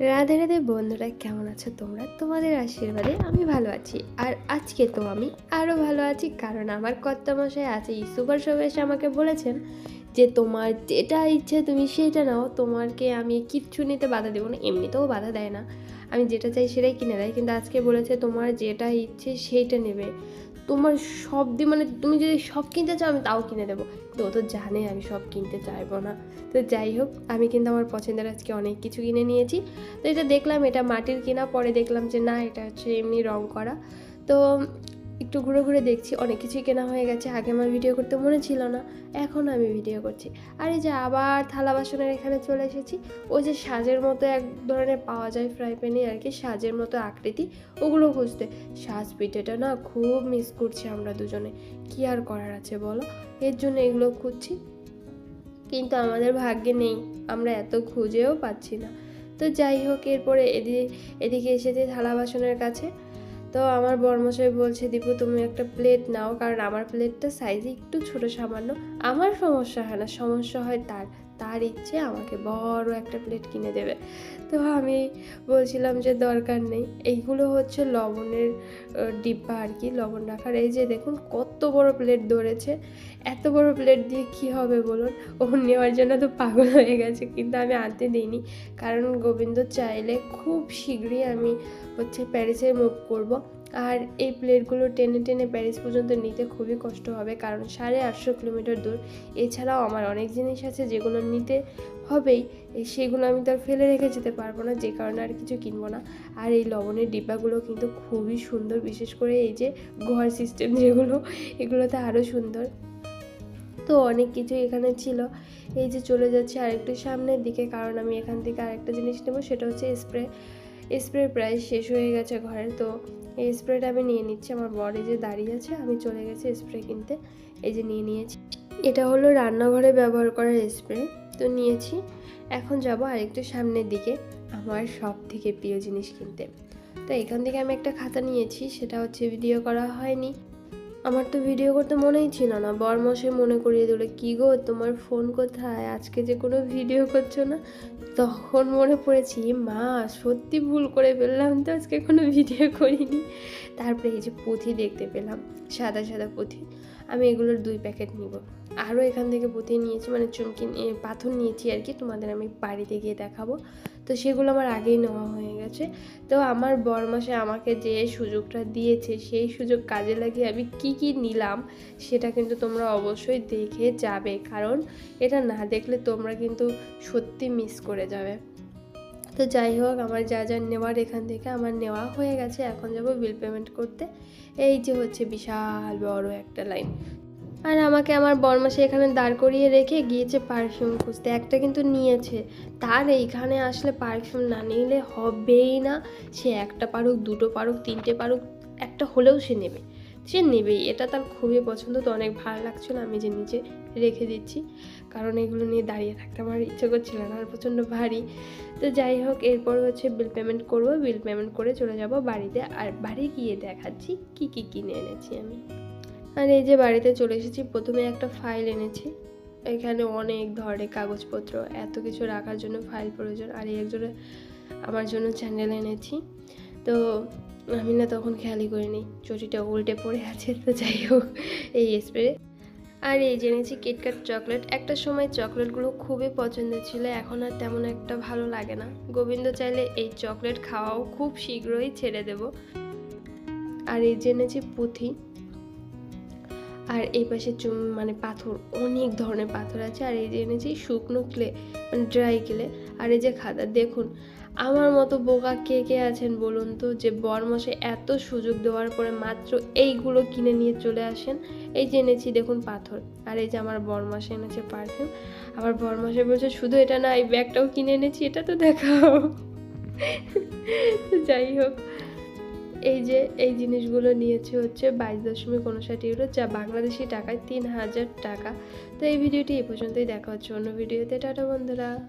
রাধে রাধে বন্ধুরা, কেমন আছো তোমরা? তোমাদের আশীর্বাদে আমি ভালো আছি। আর আজকে তো আমি আরও ভালো আছি, কারণ আমার কর্তামশাই আছে সুপার শপ এসে আমাকে বলেছেন যে তোমার যেটা ইচ্ছে তুমি সেটা নাও তোমাকে আমি কিচ্ছু নিতে বাধা দেবো না, এমনিতেও বাধা দেয় না। আমি যেটা চাই সেটাই কিনে দেয়, কিন্তু আজকে বলেছে তোমার যেটা ইচ্ছে সেইটা নেবে। তোমার সব দিয়ে মানে তুমি যদি সব কিনতে চাও, আমি তাও কিনে দেবো। তো ও তো জানে আমি সব কিনতে চাইব না। তো যাই হোক, আমি কিন্তু আমার পছন্দের আজকে অনেক কিছু কিনে নিয়েছি। তো এটা দেখলাম, এটা মাটির কেনা, পরে দেখলাম যে না, এটা হচ্ছে এমনি রং করা। তো একটু ঘুরে ঘুরে দেখছি, অনেক কিছুই কেনা হয়ে গেছে, আগে আমার ভিডিও করতে মনে ছিল না, এখন আমি ভিডিও করছি। আর এই যে আবার থালা বাসনের এখানে চলে এসেছি, ওই যে সাজের মতো এক ধরনের পাওয়া যায় ফ্রাই প্যানে আর কি, সাজের মতো আকৃতি, ওগুলো খুঁজতে। সাজ পিঠেটা না খুব মিস করছি আমরা দুজনে, কি আর করার আছে বলো? এর জন্য এগুলো খুঁজছি, কিন্তু আমাদের ভাগ্যে নেই, আমরা এত খুঁজেও পাচ্ছি না। তো যাই হোক, এরপরে এদিকে এদিকে এসেছে থালা বাসনের কাছে। তো আমার বর্মশাই বলছে, দীপু, তুমি একটা প্লেট নাও, কারণ আমার প্লেটটা সাইজে একটু ছোট সামান্য। আমার সমস্যা হয় না, সমস্যা হয় তার। তার ইচ্ছে আমাকে বড় একটা প্লেট কিনে দেবে। তো আমি বলছিলাম যে দরকার নেই। এইগুলো হচ্ছে লবণের ডিব্বা আর কি, লবণ রাখার। এই যে দেখুন কত বড় প্লেট ধরেছে। এত বড় প্লেট দিয়ে কি হবে বলুন? ও নেওয়ার জন্য তো পাগল হয়ে গেছে, কিন্তু আমি আনতে দিইনি। কারণ গোবিন্দ চাইলে খুব শীঘ্রই আমি হচ্ছে প্যারিসে মুভ করব। আর এই প্লেটগুলো টেনে টেনে প্যারিস পর্যন্ত নিতে খুবই কষ্ট হবে, কারণ সাড়ে আটশো কিলোমিটার দূর। এছাড়াও আমার অনেক জিনিস আছে যেগুলো নিতে হবেই সেগুলো আমি তো আর ফেলে রেখে যেতে পারব না, যে কারণে আর কিছু কিনবো না। আর এই লবণের ডিব্বাগুলো কিন্তু খুবই সুন্দর, বিশেষ করে এই যে ঘর সিস্টেম যেগুলো, এগুলোতে আরও সুন্দর। তো অনেক কিছু এখানে ছিল। এই যে চলে যাচ্ছে আরেকটু সামনের দিকে, কারণ আমি এখান থেকে আরেকটা জিনিস নেব, সেটা হচ্ছে স্প্রে। স্প্রে প্রায় শেষ হয়ে গেছে ঘরের, তো এই স্প্রেটা আমি নিয়ে নিচ্ছি। আমার বডি যে দাঁড়িয়ে আছে, আমি চলে গেছি স্প্রে কিনতে। এই যে নিয়ে নিয়েছি। এটা হলো রান্নাঘরে ব্যবহার করার স্প্রে, তো নিয়েছি। এখন যাব আরেকটু সামনের দিকে আমার সব থেকে প্রিয় জিনিস কিনতে। তো এখান থেকে আমি একটা খাতা নিয়েছি, সেটা হচ্ছে ভিডিও করা হয়নি। আমার তো ভিডিও করতে মনেই ছিল না। বর বরমশে মনে করিয়ে দিল, কি গো, তোমার ফোন কোথায়? আজকে যে কোনো ভিডিও করছ না? তখন মনে পড়েছি, মা, সত্যি ভুল করে ফেললাম তো, আজকে কোনো ভিডিও করিনি। তারপরে এই যে পুঁথি দেখতে পেলাম, সাদা সাদা পুঁথি। আমি এগুলোর দুই প্যাকেট নিব। আরও এখান থেকে পুঁথি নিয়েছি মানে চুমকি নিয়ে পাথর নিয়েছি আর কি, তোমাদের আমি বাড়িতে গিয়ে দেখাবো। তো সেগুলো আমার আগেই নেওয়া হয়ে গেছে। তো আমার বরমাসে আমাকে যে সুযোগটা দিয়েছে, সেই সুযোগ কাজে লাগিয়ে আমি কি কি নিলাম, সেটা কিন্তু তোমরা অবশ্যই দেখে যাবে। কারণ এটা না দেখলে তোমরা কিন্তু সত্যি মিস করে যাবে। তো যাই হোক, আমার যা যা নেওয়ার এখান থেকে আমার নেওয়া হয়ে গেছে। এখন যাব বিল পেমেন্ট করতে। এই যে হচ্ছে বিশাল বড় একটা লাইন আর আমাকে আমার বরমাসে এখানে দাঁড় করিয়ে রেখে গিয়েছে পারফিউম খুঁজতে। একটা কিন্তু নিয়েছে। তার এইখানে আসলে পারফিউম না নিলে হবেই না। সে একটা পারুক, দুটো পারুক, তিনটে পারুক, একটা হলেও সে নেবে। সে নেবেই। এটা তার খুবই পছন্দ। তো অনেক ভালো লাগছিল। আমি যে নিচে রেখে দিচ্ছি। কারণ এগুলো নিয়ে দাঁড়িয়ে থাকতে আমার ইচ্ছে করছিল না। আর প্রচণ্ড ভারী। তো যাই হোক, এরপর হচ্ছে বিল পেমেন্ট করব। বিল পেমেন্ট করে চলে যাব বাড়িতে। আর বাড়ি গিয়ে দেখাচ্ছি কি কি কিনে এনেছি আমি। আর এই যে বাড়িতে চলে এসেছি, প্রথমে একটা ফাইল এনেছি। এখানে অনেক ধরনের কাগজপত্র, এত কিছু রাখার জন্য ফাইল প্রয়োজন। আর এই একজনের, আমার জন্য চ্যানেল এনেছি। তো আমি না তখন খেয়ালই করিনি, চটিটা উল্টে পড়ে আছে, তো যাই হোক, এই স্প্রে আর এই জেনেছি কিটক্যাট চকলেট একটা সময় চকলেটগুলো খুবই পছন্দের ছিল, এখন আর তেমন একটা ভালো লাগে না। গোবিন্দ চাইলে এই চকলেট খাওয়াও খুব শীঘ্রই ছেড়ে দেব। আর এই জেনেছি পুঁথি। আর এই পাশে মানে পাথর, অনেক ধরনের পাথর আছে। আর এই যে এনেছি শুকনো ক্লে মানে ড্রাই ক্লে। আর এই যে খাদা, দেখুন, আমার মতো বোকা কে কে আছেন বলুন তো? যে বরমাসে এত সুযোগ দেওয়ার পরে মাত্র এইগুলো কিনে নিয়ে চলে আসেন। এই যে এনেছি, দেখুন, পাথর। আর এই যে আমার বরমাসে এনেছে পারফিউম আবার বরমাসে বলছে, শুধু এটা না, এই ব্যাগটাও কিনে এনেছি, এটা তো দেখাও। যাই হোক। এই যে, এই জিনিসগুলো নিয়েছে হচ্ছে বাইশ দশমিক উনষাট ইউরো, যা বাংলাদেশি টাকায় তিন হাজার টাকা। তো এই ভিডিওটি এই পর্যন্তই, দেখা হচ্ছে অন্য ভিডিওতে। টাটা বন্ধুরা।